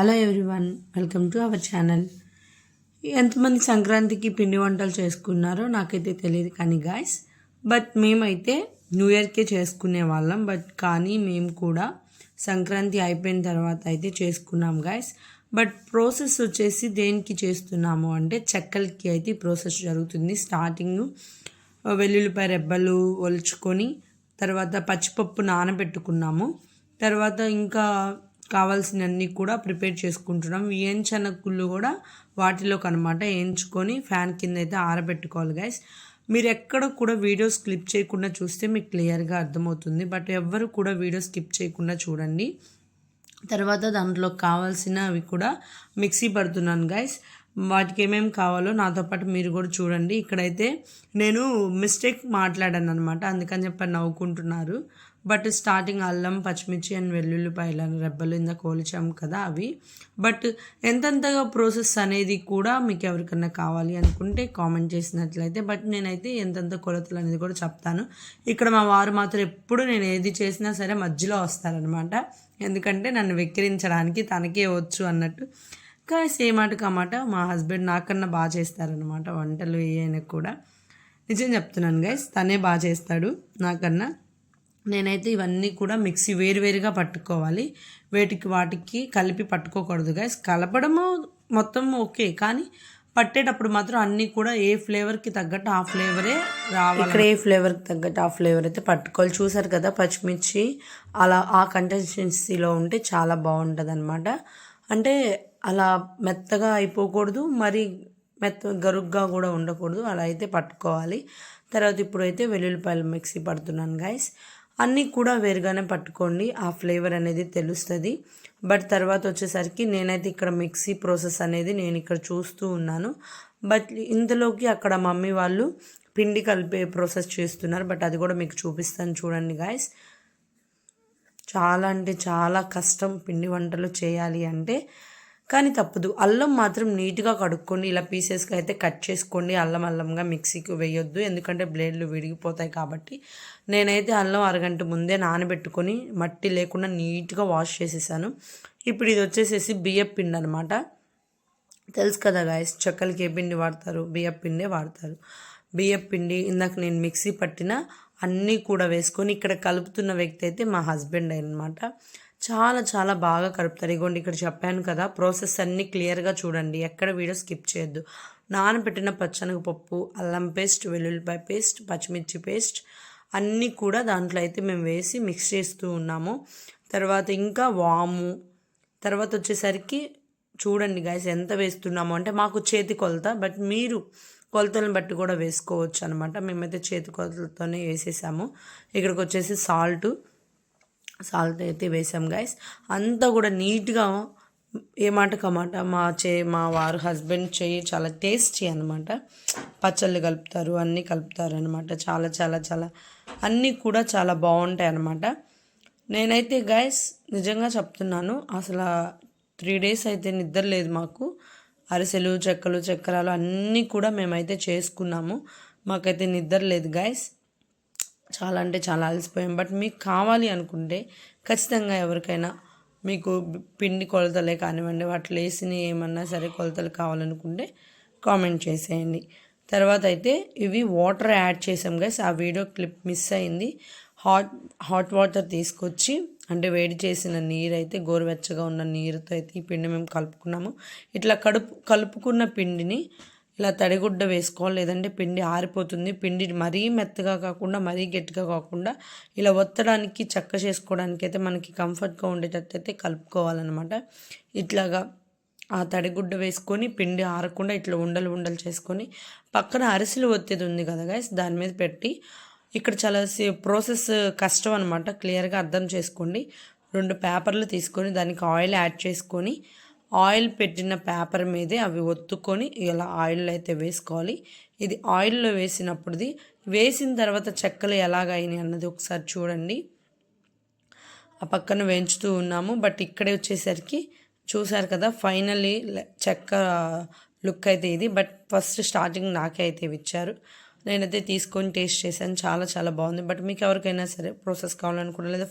Hello everyone welcome to our channel. ఎంతమంది సంక్రాంతికి పిండి వంటలు చేసుకున్నారో నాకైతే తెలియదు కానీ గాయస్ బట్ మేమైతే న్యూ ఇయర్కే చేసుకునే వాళ్ళం బట్ కానీ మేము కూడా సంక్రాంతి అయిపోయిన తర్వాత అయితే చేసుకున్నాం గాయస్ బట్ ప్రాసెస్ వచ్చేసి దేనికి చేస్తున్నాము అంటే చెక్కలకి అయితే ప్రాసెస్ జరుగుతుంది. స్టార్టింగ్ వెల్లుల్లిపాయ రెబ్బలు ఒలుచుకొని తర్వాత పచ్చిపప్పు నానబెట్టుకున్నాము. తర్వాత ఇంకా కావాల్సినన్ని కూడా ప్రిపేర్ చేసుకుంటున్నాం. వేయించనక్కుళ్ళు కూడా వాటిలోకి అనమాట వేయించుకొని ఫ్యాన్ కింద అయితే ఆరబెట్టుకోవాలి గైస్ మీరు ఎక్కడ కూడా వీడియోస్ క్లిప్ చేయకుండా చూస్తే మీకు క్లియర్గా అర్థమవుతుంది. బట్ ఎవ్వరు కూడా వీడియో స్కిప్ చేయకుండా చూడండి. తర్వాత దాంట్లో కావాల్సినవి కూడా మిక్సీ పడుతున్నాను గైస్ వాటికి ఏమేమి కావాలో నాతో పాటు మీరు కూడా చూడండి. ఇక్కడైతే నేను మిస్టేక్ మాట్లాడాను అనమాట అందుకని చెప్పి నవ్వుకుంటున్నారు. బట్ స్టార్టింగ్ అల్లం పచ్చిమిర్చి అండ్ వెల్లుల్లిపాయలు రెబ్బలు ఇంత కోల్చాము కదా అవి. బట్ ఎంతెంతగా ప్రాసెస్ అనేది కూడా మీకు ఎవరికన్నా కావాలి అనుకుంటే కామెంట్ చేసినట్లయితే. బట్ నేనైతే ఎంతెంత కొలతలు అనేది కూడా చెప్తాను. ఇక్కడ మా వారు మాత్రం ఎప్పుడు నేను ఏది చేసినా సరే మధ్యలో వస్తారనమాట ఎందుకంటే నన్ను వెక్కిరించడానికి తనకే వచ్చు అన్నట్టు. కానీ సేమ్ మాట కామాట మా హస్బెండ్ నాకన్నా బాగా చేస్తారనమాట వంటలు ఏమైనా కూడా. నిజం చెప్తున్నాను గైస్ తనే బాగా చేస్తాడు నాకన్నా. నేనైతే ఇవన్నీ కూడా మిక్సీ వేరువేరుగా పట్టుకోవాలి. వేటికి వాటికి కలిపి పట్టుకోకూడదు గైస్ కలపడము మొత్తం ఓకే కానీ పట్టేటప్పుడు మాత్రం అన్నీ కూడా ఏ ఫ్లేవర్కి తగ్గట్టు ఆ ఫ్లేవరే రావాలి. ఇక్కడ ఏ ఫ్లేవర్కి తగ్గట్టు ఆ ఫ్లేవర్ అయితే పట్టుకోవాలి. చూసారు కదా పచ్చిమిర్చి అలా ఆ కన్సిస్టెన్సీలో ఉంటే చాలా బాగుంటుంది అనమాట అంటే అలా మెత్తగా అయిపోకూడదు మరి మెత్త గరుగ్గా కూడా ఉండకూడదు. అలా అయితే పట్టుకోవాలి. తర్వాత ఇప్పుడైతే వెల్లుల్లిపాయలు మిక్సీ పడుతున్నాను గాయస్ అన్నీ కూడా వేరుగానే పట్టుకోండి. ఆ ఫ్లేవర్ అనేది తెలుస్తుంది. బట్ తర్వాత వచ్చేసరికి నేనైతే ఇక్కడ మిక్సీ ప్రాసెస్ అనేది నేను ఇక్కడ చూస్తూ ఉన్నాను. బట్ ఇంతలోకి అక్కడ మమ్మీ వాళ్ళు పిండి కలిపే ప్రాసెస్ చేస్తున్నారు. బట్ అది కూడా మీకు చూపిస్తాను చూడండి గాయస్ చాలా అంటే చాలా కష్టం పిండి వంటలు చేయాలి అంటే. కానీ తప్పదు. అల్లం మాత్రం నీట్గా కడుక్కోండి ఇలా పీసెస్గా అయితే కట్ చేసుకోండి అల్లం అల్లంగా మిక్సీకి వేయొద్దు. ఎందుకంటే బ్లేడ్లు విరిగిపోతాయి కాబట్టి నేనైతే అల్లం అరగంట ముందే నానబెట్టుకొని మట్టి లేకుండా నీట్గా వాష్ చేసేసాను. ఇప్పుడు ఇది వచ్చేసేసి బియ్యం పిండి అనమాట తెలుసు కదా గాయస్ చెక్కలకి ఏ పిండి వాడతారు? బియ్యం పిండే వాడతారు. బియ్యం పిండి ఇందాక నేను మిక్సీ పట్టిన అన్నీ కూడా వేసుకొని ఇక్కడ కలుపుతున్న వ్యక్తి అయితే మా హస్బెండ్ అనమాట చాలా చాలా బాగా కలుపుతారు. ఇగోండి ఇక్కడ చెప్పాను కదా ప్రాసెస్ అన్నీ క్లియర్గా చూడండి. ఎక్కడ వీడియో స్కిప్ చేయొద్దు. నానబెట్టిన పచ్చనగపప్పు అల్లం పేస్ట్ వెల్లుల్లిపాయ పేస్ట్ పచ్చిమిర్చి పేస్ట్ అన్నీ కూడా దాంట్లో అయితే మేము వేసి మిక్స్ చేస్తూ ఉన్నాము. తర్వాత ఇంకా వాము. తర్వాత వచ్చేసరికి చూడండి గాయస్ ఎంత వేస్తున్నాము అంటే మాకు చేతి కొలత బట్ మీరు కొలతలను బట్టి కూడా వేసుకోవచ్చు అనమాట మేమైతే చేతి కొలతలతోనే వేసేసాము. ఇక్కడికి వచ్చేసి సాల్ట్. సాల్ట్ అయితే వేసాం గైస్ అంతా కూడా నీట్గా ఏ మా చే మా వారు హస్బెండ్ చేయి చాలా టేస్టీ అనమాట పచ్చళ్ళు కలుపుతారు అన్నీ కలుపుతారు అనమాట చాలా చాలా చాలా అన్నీ కూడా చాలా బాగుంటాయి అనమాట నేనైతే గైస్ నిజంగా చెప్తున్నాను అసలు త్రీ డేస్ అయితే నిద్ర లేదు మాకు. అరిసెలు చెక్కలు చక్రాలు అన్నీ కూడా మేమైతే చేసుకున్నాము. మాకైతే నిద్ర లేదు గైస్ చాలా అంటే చాలా అలసిపోయాం. బట్ మీకు కావాలి అనుకుంటే ఖచ్చితంగా ఎవరికైనా మీకు పిండి కొలతలే కానివ్వండి వాటిలో వేసిన ఏమన్నా సరే కొలతలు కావాలనుకుంటే కామెంట్ చేసేయండి. తర్వాత అయితే ఇవి వాటర్ యాడ్ చేసాం గైస్ ఆ వీడియో క్లిప్ మిస్ అయింది. హాట్ హాట్ వాటర్ తీసుకొచ్చి అంటే వేడి చేసిన నీరు అయితే గోరువెచ్చగా ఉన్న నీరుతో అయితే ఈ పిండి మేము కలుపుకున్నాము. ఇట్లా కడుపు కలుపుకున్న పిండిని ఇలా తడిగుడ్డ వేసుకోవాలి. లేదంటే పిండి ఆరిపోతుంది. పిండి మరీ మెత్తగా కాకుండా మరీ గట్టిగా కాకుండా ఇలా ఒత్తడానికి చక్క చేసుకోవడానికి అయితే మనకి కంఫర్ట్గా ఉండేటట్టు అయితే కలుపుకోవాలన్నమాట. ఇట్లాగా ఆ తడిగుడ్డ వేసుకొని పిండి ఆరకుండా ఇట్లా ఉండలు ఉండలు చేసుకొని పక్కన అరిసెలు ఒత్తేది ఉంది కదా గాయస్ దాని మీద పెట్టి ఇక్కడ చాలా ప్రాసెస్ కష్టం అనమాట క్లియర్గా అర్థం చేసుకోండి. రెండు పేపర్లు తీసుకొని దానికి ఆయిల్ యాడ్ చేసుకొని ఆయిల్ పెట్టిన పేపర్ మీదే అవి ఒత్తుకొని ఇలా ఆయిల్ అయితే వేసుకోవాలి. ఇది ఆయిల్లో వేసినప్పుడుది వేసిన తర్వాత చెక్కలు ఎలాగైనాయి అన్నది ఒకసారి చూడండి. ఆ పక్కన వేయించుతూ ఉన్నాము. బట్ ఇక్కడే వచ్చేసరికి చూశారు కదా ఫైనల్లీ చెక్క లుక్ అయితే ఇది. బట్ ఫస్ట్ స్టార్టింగ్ నాకే అయితే ఇచ్చారు. నేనైతే తీసుకొని టేస్ట్ చేశాను. చాలా చాలా బాగుంది. బట్ మీకు ఎవరికైనా సరే ప్రాసెస్ కావాలనుకున్నా లేదా